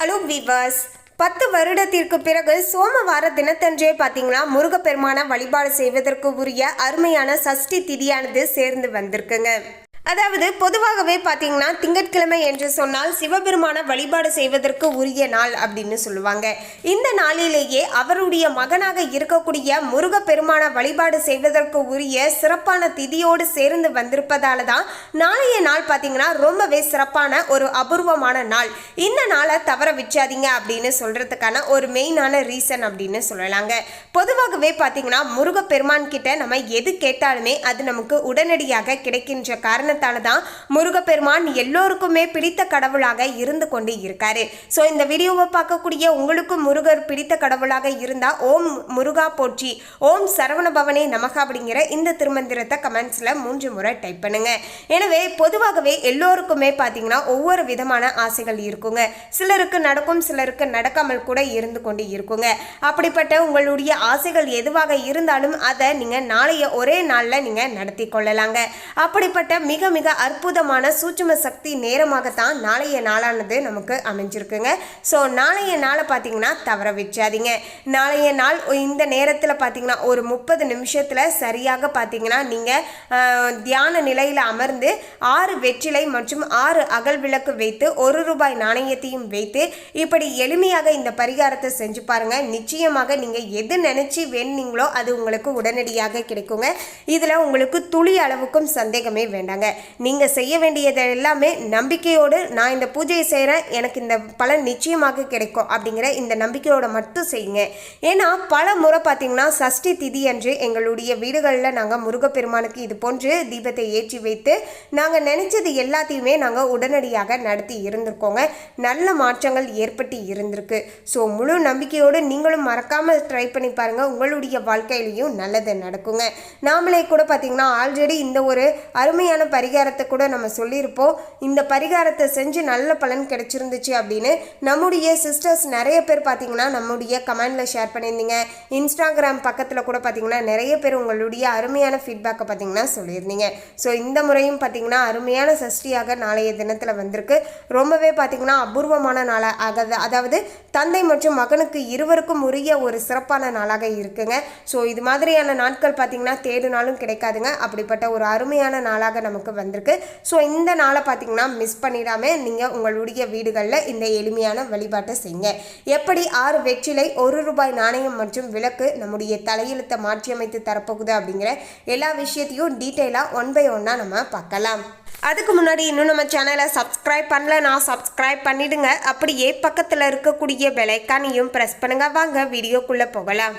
Hello விவாஸ் பத்து வருடத்திற்கு பிறகு சோமவார தினத்தன்றே பார்த்தீங்கன்னா முருகப்பெருமான வழிபாடு செய்வதற்கு உரிய அருமையான சஷ்டி திதியானது சேர்ந்து வந்திருக்குங்க. அதாவது பொதுவாகவே பார்த்தீங்கன்னா திங்கட்கிழமை என்று சொன்னால் சிவபெருமான வழிபாடு செய்வதற்கு உரிய நாள் அப்படின்னு சொல்லுவாங்க. இந்த நாளிலேயே அவருடைய மகனாக இருக்கக்கூடிய முருகப்பெருமான வழிபாடு செய்வதற்கு உரிய சிறப்பான திதியோடு சேர்ந்து வந்திருப்பதால தான் நாளைய நாள் பார்த்தீங்கன்னா ரொம்பவே சிறப்பான ஒரு அபூர்வமான நாள். இந்த நாளை தவற விச்சாதீங்க அப்படின்னு சொல்கிறதுக்கான ஒரு மெயினான ரீசன் அப்படின்னு சொல்லலாங்க. பொதுவாகவே பார்த்தீங்கன்னா முருகப்பெருமான் கிட்ட நம்ம எது கேட்டாலுமே அது நமக்கு உடனடியாக கிடைக்கின்ற காரணம் காரணத்தால தான் முருகப்பெருமான் எல்லோருக்குமே பிடித்த கடவுளாக இருந்து கொண்டு இருக்காரு. ஸோ இந்த வீடியோவை பார்க்கக்கூடிய உங்களுக்கும் முருகர் பிடித்த கடவுளாக இருந்தா ஓம் முருகா போற்றி ஓம் சரவண பவனே நமகா அப்படிங்கிற இந்த திருமந்திரத்தை கமெண்ட்ஸில் மூன்று முறை டைப் பண்ணுங்க. எனவே பொதுவாகவே எல்லோருக்குமே பார்த்தீங்கன்னா ஒவ்வொரு விதமான ஆசைகள் இருக்குங்க. சிலருக்கு நடக்கும் சிலருக்கு நடக்காமல் கூட இருந்து கொண்டு இருக்குங்க. அப்படிப்பட்ட உங்களுடைய ஆசைகள் எதுவாக இருந்தாலும் அதை நீங்கள் நாளைய ஒரே நாளில் நீங்கள் நடத்தி கொள்ளலாங்க. அப்படிப்பட்ட மிக மிக அற்புதமான சூட்சும சக்தி நேரமாகத்தான் நாளைய நாளானது நமக்கு அமைஞ்சிருக்குங்க. ஸோ நாளைய நாளை பார்த்தீங்கன்னா தவற வச்சாதீங்க நாளைய நாள் இந்த நேரத்தில் பார்த்தீங்கன்னா ஒரு முப்பது நிமிஷத்தில் சரியாக பார்த்தீங்கன்னா நீங்கள் தியான நிலையில் அமர்ந்து ஆறு வெற்றிலை மற்றும் ஆறு அகல் விளக்கு வைத்து ஒரு ரூபாய் நாணயத்தையும் வைத்து இப்படி எளிமையாக இந்த பரிகாரத்தை செஞ்சு பாருங்கள் நிச்சயமாக நீங்கள் எது நினச்சி வேணுனீங்களோ அது உங்களுக்கு உடனடியாக கிடைக்குங்க. இதில் உங்களுக்கு துளி அளவுக்கும் சந்தேகமே வேண்டாங்க. நீங்கள் செய்ய வேண்டியது எல்லாமே நம்பிக்கையோடு நான் இந்த பூஜையை செய்கிறேன் எனக்கு இந்த பலன் நிச்சயமாக கிடைக்கும் அப்படிங்கிற இந்த நம்பிக்கையோடு மட்டும் செய்யுங்க. ஏன்னா பல முறை பார்த்தீங்கன்னா சஷ்டி திதி அன்று எங்களுடைய வீடுகளில் நாங்கள் முருகப்பெருமானுக்கு இது போன்று தீபத்தை ஏற்றி வைத்து நாங்கள் நினச்சது எல்லாத்தையுமே நாங்கள் உடனடியாக நடத்தி இருந்திருக்கோங்க. நல்ல மாற்றங்கள் ஏற்பட்டு இருந்திருக்கு. ஸோ முழு நம்பிக்கையோடு நீங்களும் மறக்காமல் ட்ரை பண்ணி பாருங்கள் உங்களுடைய வாழ்க்கையிலையும் நல்லது நடக்குங்க. நாமளே கூட பார்த்தீங்கன்னா ஆல்ரெடி இந்த ஒரு அருமையான பரிகாரத்தை கூட நம்ம சொல்லியிருப்போம். இந்த பரிகாரத்தை செஞ்சு நல்ல பலன் கிடைச்சிருந்துச்சு அப்படின்னு நம்முடைய சிஸ்டர்ஸ் நிறைய பேர் பார்த்தீங்கன்னா நம்முடைய கமெண்டில் ஷேர் பண்ணியிருந்தீங்க. இன்ஸ்டாகிராம் பக்கத்தில் கூட பார்த்தீங்கன்னா நிறைய பேர் உங்களுடைய அருமையான ஃபீட்பேக்கை பார்த்தீங்கன்னா சொல்லியிருந்தீங்க. ஸோ இந்த முறையும் பார்த்தீங்கன்னா அருமையான சஷ்டியாக நாளைய தினத்தில் வந்திருக்கு. ரொம்பவே பார்த்தீங்கன்னா அபூர்வமான நாளாக அதாவது தந்தை மற்றும் மகனுக்கு இருவருக்கும் உரிய ஒரு சிறப்பான நாளாக இருக்குங்க. ஸோ இது மாதிரியான நாட்கள் பார்த்தீங்கன்னா தேடினாலும் கிடைக்காதுங்க. அப்படிப்பட்ட ஒரு அருமையான நாளாக நமக்கு வந்திருக்கு. ஸோ இந்த நாளை பார்த்தீங்கன்னா மிஸ் பண்ணிடாம நீங்கள் உங்களுடைய வீடுகளில் இந்த எளிமையான வழிபாட்டை செய்யுங்க. எப்படி ஆறு வெற்றிலை ஒரு ரூபாய் நாணயம் மற்றும் விளக்கு நம்முடைய தலையெழுத்தை மாற்றியமைத்து தரப்போகுது அப்படிங்கிற எல்லா விஷயத்தையும் டீட்டெயிலாக ஒன் பை ஒன்னாக நம்ம பார்க்கலாம். அதுக்கு முன்னாடி இன்னும் நம்ம சேனலை சப்ஸ்கிரைப் நான் சப்ஸ்கிரைப் பண்ணிடுங்க. அப்படியே பக்கத்தில் இருக்கக்கூடிய பெலைக்கானையும் ப்ரெஸ் பண்ணுங்க. வாங்க வீடியோக்குள்ளே போகலாம்.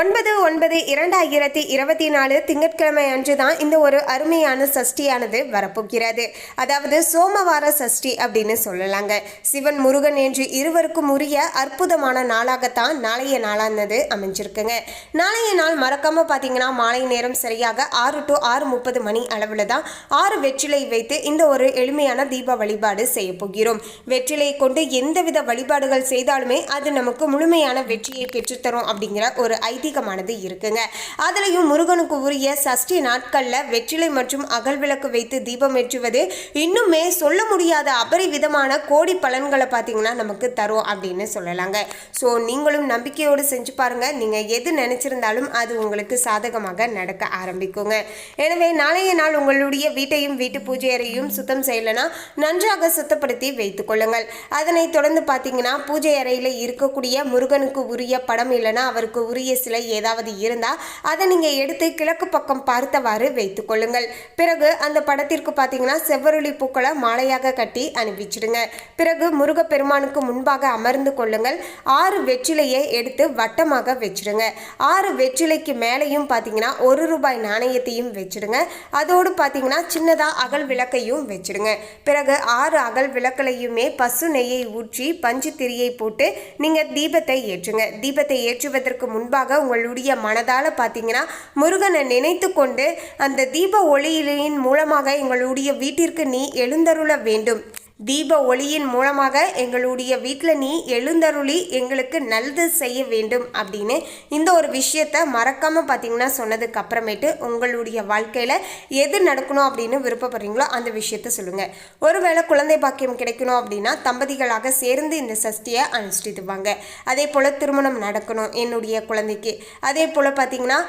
ஒன்பது ஒன்பது இரண்டாயிரத்தி இருபத்தி நாலு திங்கட்கிழமை அன்று தான் இந்த ஒரு அருமையான சஷ்டியானது வரப்போகிறது. அதாவது சோமவார சஷ்டி அப்படின்னு சொல்லலாங்க. சிவன் முருகன் என்று இருவருக்கும் உரிய அற்புதமான நாளாகத்தான் நாளைய நாளானது அமைஞ்சிருக்குங்க. நாளைய நாள் மறக்காம பார்த்தீங்கன்னா மாலை நேரம் சரியாக ஆறு டு ஆறு முப்பது மணி அளவில் தான் ஆறு வெற்றிலை வைத்து இந்த ஒரு எளிமையான தீப வழிபாடு செய்ய போகிறோம். வெற்றிலையை கொண்டு எந்தவித வழிபாடுகள் செய்தாலுமே அது நமக்கு முழுமையான வெற்றியை பெற்றுத்தரும் அப்படிங்கிற ஒரு ஐ ஐதீகமானது இருக்குங்க. அதுலேயும் முருகனுக்கு உரிய சஷ்டி நாட்களில் வெற்றிலை மற்றும் அகல் விளக்கு வைத்து தீபம் ஏற்றுவது இன்னுமே சொல்ல முடியாத அபரிவிதமான கோடி பலன்களை பார்த்தீங்கன்னா நமக்கு தரும் அப்படின்னு சொல்லலாங்க. ஸோ நீங்களும் நம்பிக்கையோடு செஞ்சு பாருங்க. நீங்கள் எது நினைச்சிருந்தாலும் அது உங்களுக்கு சாதகமாக நடக்க ஆரம்பிக்குங்க. எனவே நாளைய நாள் உங்களுடைய வீட்டையும் வீட்டு பூஜை அறையும் சுத்தம் செய்யலைன்னா நன்றாக சுத்தப்படுத்தி வைத்துக் கொள்ளுங்கள். அதனைத் தொடர்ந்து பார்த்தீங்கன்னா பூஜை அறையில் இருக்கக்கூடிய முருகனுக்கு உரிய படம் இல்லைன்னா அவருக்கு உரிய சில ஏதாவது இருந்தால் அதை நீங்கள் எடுத்து கிழக்கு பக்கம் பார்த்தவாறு வைத்து கொள்ளுங்கள். பிறகு அந்த படத்திற்கு பார்த்தீங்கன்னா செவ்வருளி பூக்களை மாலையாக கட்டி அனுப்பிச்சிடுங்க பிறகு முருகப்பெருமானுக்கு முன்பாக அமர்ந்து கொள்ளுங்கள். ஆறு வெற்றிலையை எடுத்து வட்டமாக வச்சிடுங்க. ஆறு வெற்றிலைக்கு மேலேயும் பார்த்தீங்கன்னா ஒரு ரூபாய் நாணயத்தையும் வச்சிடுங்க. அதோடு பார்த்தீங்கன்னா சின்னதாக அகல் விளக்கையும் வச்சிடுங்க. பிறகு ஆறு அகல் விளக்கலையுமே பசு நெய்யை ஊற்றி பஞ்சு திரியை போட்டு நீங்கள் தீபத்தை ஏற்றுங்க. தீபத்தை ஏற்றுவதற்கு முன்பாக உங்களுடைய மனதால் பார்த்தீங்கன்னா முருகனை நினைத்து கொண்டு அந்த தீப ஒளியிலின் மூலமாக எங்களுடைய வீட்டிற்கு நீ எழுந்தருள வேண்டும். தீப ஒளியின் மூலமாக எங்களுடைய வீட்டில் நீ எழுந்தருளி எங்களுக்கு நல்லது செய்ய வேண்டும் அப்படின்னு இந்த ஒரு விஷயத்த மறக்காமல் பார்த்தீங்கன்னா சொன்னதுக்கு அப்புறமேட்டு உங்களுடைய வாழ்க்கையில் எது நடக்கணும் அப்படின்னு விருப்பப்படுறீங்களோ அந்த விஷயத்த சொல்லுங்கள் ஒருவேளை குழந்தை பாக்கியம் கிடைக்கணும் அப்படின்னா தம்பதிகளாக சேர்ந்து இந்த சஷ்டியை அனுஷ்டித்துவாங்க அதே போல் திருமணம் நடக்கணும் என்னுடைய குழந்தைக்கு. அதே போல் பார்த்தீங்கன்னா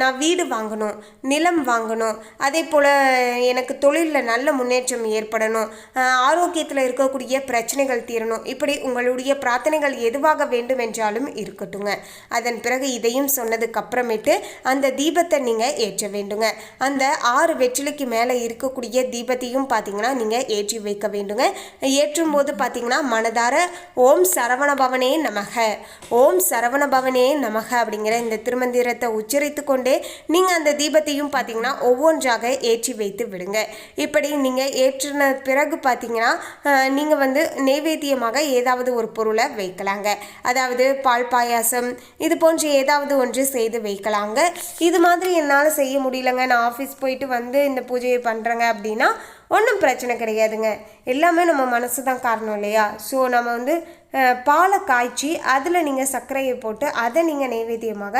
நான் வீடு வாங்கணும் நிலம் வாங்கணும். அதே போல் எனக்கு தொழிலில் நல்ல முன்னேற்றம் ஏற்படணும். ஆரோக்கியத்தில் இருக்கக்கூடிய பிரச்சனைகள் தீரணும். இப்படி உங்களுடைய பிரார்த்தனைகள் எதுவாக வேண்டும் என்றாலும் இருக்கட்டுங்க. அதன் பிறகு இதையும் சொன்னதுக்கு அப்புறமேட்டு அந்த தீபத்தை நீங்கள் ஏற்ற வேண்டுங்க. அந்த ஆறு வெற்றிலைக்கு மேலே இருக்கக்கூடிய தீபத்தையும் பார்த்தீங்கன்னா நீங்கள் ஏற்றி வைக்க வேண்டுங்க. ஏற்றும் போது பார்த்தீங்கன்னா மனதார ஓம் சரவண பவனே நமக. ஓம் சரவண பவனே நமக அப்படிங்கிற இந்த திருமந்திரத்தை உச்சரித்து கொண்டே நீங்கள் அந்த தீபத்தையும் பார்த்தீங்கன்னா ஒவ்வொன்றாக ஏற்றி வைத்து விடுங்க. இப்படி நீங்கள் ஏற்றின பிறகு பார்த்தீங்கன்னா நீங்கள் வந்து நெய்வேத்தியமாக ஏதாவது ஒரு பொருளை வைக்கலாங்க. அதாவது பால் பாயாசம் இது போன்று ஏதாவது ஒன்று செய்து வைக்கலாங்க. இது மாதிரி என்னால் செய்ய முடியலங்க. நான் ஆஃபீஸ் போயிட்டு வந்து இந்த பூஜையை பண்ணுறேங்க அப்படின்னா ஒன்றும் பிரச்சனை கிடையாதுங்க. எல்லாமே நம்ம மனசு தான் காரணம் இல்லையா? ஸோ நம்ம வந்து பாலை காய்ச்சி அதில் நீங்கள் சர்க்கரையை போட்டு அதை நீங்கள் நைவேத்தியமாக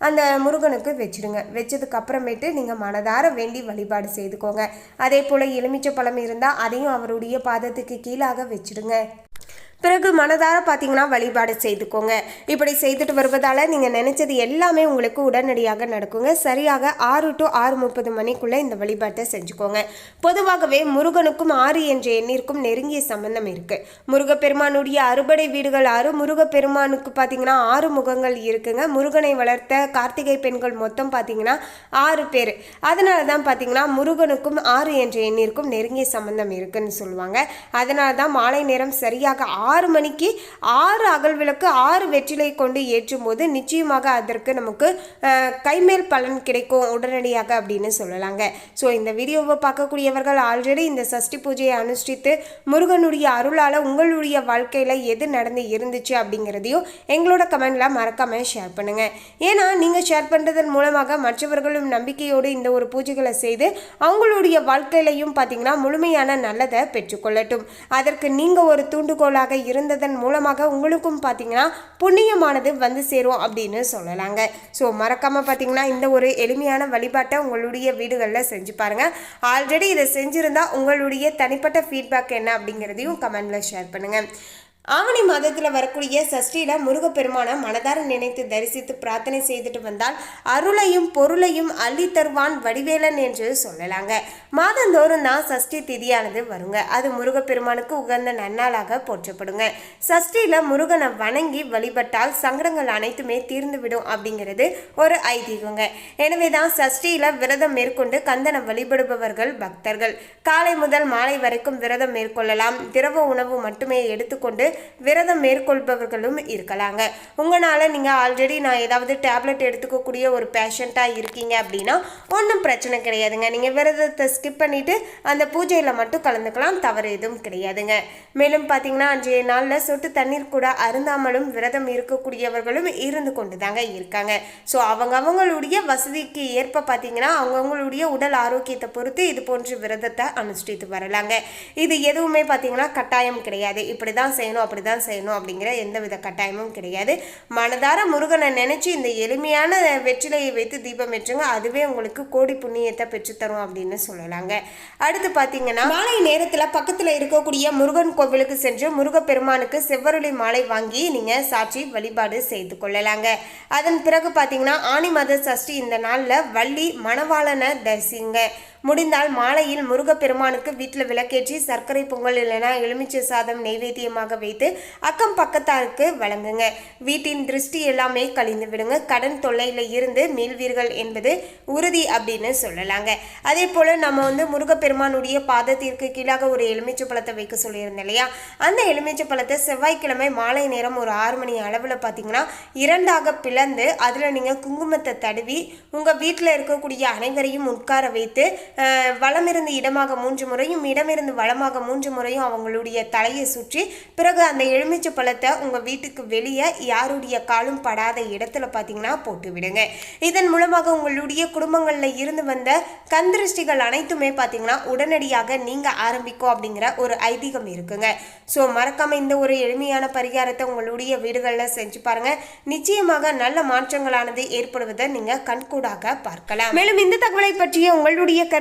அந்த முருகனுக்கு வச்சிடுங்க வச்சதுக்கு அப்புறமேட்டு நீங்கள் மனதார வேண்டி வழிபாடு செய்துக்கோங்க. அதே போல் எலுமிச்சை பழம் இருந்தால் அதையும் அவருடைய பாதத்துக்கு கீழாக வச்சிடுங்க. பிறகு மனதார பார்த்தீங்கன்னா வழிபாடு செய்துக்கோங்க. இப்படி செய்துட்டு வருவதால் நீங்கள் நினச்சது எல்லாமே உங்களுக்கு உடனடியாக நடக்குங்க. சரியாக ஆறு டு ஆறு முப்பது மணிக்குள்ளே இந்த வழிபாட்டை செஞ்சுக்கோங்க. பொதுவாகவே முருகனுக்கும் ஆறு என்ற எண்ணிற்கும் நெருங்கிய சம்பந்தம் இருக்குது முருகப்பெருமானுடைய அறுபடை வீடுகள் ஆறு முருகப்பெருமானுக்கு பார்த்தீங்கன்னா ஆறு முகங்கள் இருக்குங்க. முருகனை வளர்த்த கார்த்திகை பெண்கள் மொத்தம் பார்த்தீங்கன்னா ஆறு பேர். அதனால தான் பார்த்தீங்கன்னா முருகனுக்கும் ஆறு என்ற எண்ணிற்கும் நெருங்கிய சம்பந்தம் இருக்குன்னு சொல்லுவாங்க. அதனால தான் மாலை நேரம் சரியாக ஆறு மணிக்கு ஆறு அகல் விளக்கு ஆறு வெற்றிலை கொண்டு ஏற்றும் போது நிச்சயமாக அதற்கு நமக்கு கைமேல் பலன் கிடைக்கும் உடனடியாக அப்படின்னு சொல்லலாங்க. ஸோ இந்த வீடியோவை பார்க்கக்கூடியவர்கள் ஆல்ரெடி இந்த சஷ்டி பூஜையை அனுஷ்டித்து முருகனுடைய அருளால் உங்களுடைய வாழ்க்கையில் எது நடந்து இருந்துச்சு அப்படிங்கிறதையும் எங்களோட கமெண்டில் மறக்காமல் ஷேர் பண்ணுங்கள் ஏன்னா நீங்கள் ஷேர் பண்ணுறதன் மூலமாக மற்றவர்களும் நம்பிக்கையோடு இந்த ஒரு பூஜைகளை செய்து அவங்களுடைய வாழ்க்கையிலையும் பார்த்தீங்கன்னா முழுமையான நல்லதை பெற்றுக்கொள்ளட்டும். அதற்கு நீங்கள் ஒரு தூண்டுகோலாக இருந்ததன் மூலமாக உங்களுக்கும் பார்த்தீங்கன்னா புண்ணியமானது வந்து சேரும் அப்படின்னு சொல்லலாங்க. ஸோ மறக்காமல் பார்த்தீங்கன்னா இந்த ஒரு எளிமையான வழிபாட்டை உங்களுடைய வீடுகளில் செஞ்சு பாருங்கள் ஆல்ரெடி இதை செஞ்சுருந்தா உங்களுடைய தனிப்பட்ட ஃபீட்பேக் என்ன அப்படிங்கிறதையும் கமெண்டில் ஷேர் பண்ணுங்கள் ஆவணி மாதத்தில் வரக்கூடிய சஷ்டியில் முருகப்பெருமானை மனதார நினைத்து தரிசித்து பிரார்த்தனை செய்துட்டு வந்தால் அருளையும் பொருளையும் அள்ளி தருவான் வடிவேலன் என்று சொல்லலாங்க. மாதந்தோறும் தான் சஷ்டி திதியானது வருங்க. அது முருகப்பெருமானுக்கு உகந்த நன்னாளாக போற்றப்படுங்க. சஷ்டியில் முருகனை வணங்கி வழிபட்டால் சங்கடங்கள் அனைத்துமே தீர்ந்துவிடும் அப்படிங்கிறது ஒரு ஐதீகங்க. எனவே தான் சஷ்டியில் விரதம் மேற்கொண்டு கந்தனை வழிபடுபவர்கள் பக்தர்கள். காலை முதல் மாலை வரைக்கும் விரதம் மேற்கொள்ளலாம். திரவ உணவு மட்டுமே எடுத்துக்கொண்டு விரதம் மேற்கொள்பவர்களும் இருக்கலாங்க. உங்களால் நீங்கள் ஆல்ரெடி நான் ஏதாவது டேப்லெட் எடுத்துக்கக்கூடிய ஒரு பேஷண்ட்டாக இருக்கீங்க அப்படின்னா ஒன்றும் பிரச்சனை கிடையாதுங்க. நீங்கள் விரதத்தை ஸ்கிப் பண்ணிவிட்டு அந்த பூஜையில் மட்டும் கலந்துக்கலாம் தவறு எதுவும் கிடையாதுங்க. மேலும் பார்த்தீங்கன்னா அன்றைய நாளில் சொட்டு தண்ணீர் கூட அருந்தாமலும் விரதம் இருக்கக்கூடியவர்களும் இருந்து கொண்டு தாங்க இருக்காங்க. ஸோ அவங்க அவங்களுடைய வசதிக்கு ஏற்ப பார்த்தீங்கன்னா அவங்கவுங்களுடைய உடல் ஆரோக்கியத்தை பொறுத்து இது போன்ற விரதத்தை அனுஷ்டித்து வரலாங்க. இது எதுவுமே பார்த்தீங்கன்னா கட்டாயம் கிடையாது. இப்படி தான் செய்யணும் அப்படி தான் செய்யணும் அப்படிங்கிற எந்த வித கட்டாயமும் கிடையாது. மனதார முருகனை நினச்சி இந்த எளிமையான வெற்றிலையை வைத்து தீபம் ஏற்றுங்க. அதுவே உங்களுக்கு கோடி புண்ணியத்தை பெற்றுத்தரும் அப்படின்னு சொல்லலாங்க. அடுத்து பார்த்தீங்கன்னா மாலை நேரத்தில் பக்கத்தில் இருக்கக்கூடிய முருகன் கோவிலுக்கு சென்று முருகப்பெருமானுக்கு செவ்வருளி மாலை வாங்கி நீங்கள் சாட்சி வழிபாடு செய்து கொள்ளலாங்க. அதன் பிறகு பார்த்தீங்கன்னா ஆனி மத சஷ்டி இந்த நாளில் வள்ளி மணவாளனை தரிசிங்க. முடிந்தால் மாலையில் முருகப்பெருமானுக்கு வீட்டில் விளக்கேற்றி சர்க்கரை பொங்கல் இல்லைன்னா எலுமிச்சை சாதம் நெய்வேத்தியமாக வைத்து அக்கம் பக்கத்தாருக்கு வழங்குங்க. வீட்டின் திருஷ்டி எல்லாமே கழிந்து விடுங்க. கடன் தொல்லையில் இருந்து மீள்வீர்கள் என்பது உறுதி அப்படின்னு சொல்லலாங்க. அதே போல் நம்ம வந்து முருகப்பெருமானுடைய பாதத்திற்கு கீழாக ஒரு எலுமிச்சை பழத்தை வைக்க சொல்லியிருந்தோம் இல்லையா? அந்த எலுமிச்சை பழத்தை செவ்வாய்க்கிழமை மாலை நேரம் ஒரு ஆறு மணி அளவில் பார்த்தீங்கன்னா இரண்டாக பிளந்து அதில் நீங்கள் குங்குமத்தை தடவி உங்கள் வீட்டில் இருக்கக்கூடிய அனைவரையும் உட்கார வைத்து வலமிருந்து இடமாக மூன்று முறையும் இடமிருந்து வளமாக மூன்று முறையும் அவங்களுடைய தலையை சுற்றி பிறகு அந்த எலுமிச்சை பழத்தை உங்கள் வீட்டுக்கு வெளியே யாருடைய காலும் படாத இடத்துல பார்த்தீங்கன்னா போட்டு விடுங்க. இதன் மூலமாக உங்களுடைய குடும்பங்களில் இருந்து வந்த கந்திருஷ்டிகள் அனைத்துமே பார்த்தீங்கன்னா உடனடியாக நீங்கள் ஆரம்பிக்கும் அப்படிங்கிற ஒரு ஐதீகம் இருக்குங்க. ஸோ மறக்காம இந்த ஒரு எளிமையான பரிகாரத்தை உங்களுடைய வீடுகளில் செஞ்சு பாருங்க. நிச்சயமாக நல்ல மாற்றங்களானது ஏற்படுவதை நீங்கள் கண்கூடாக பார்க்கலாம். மேலும் இந்த தகவலை பற்றிய உங்களுடைய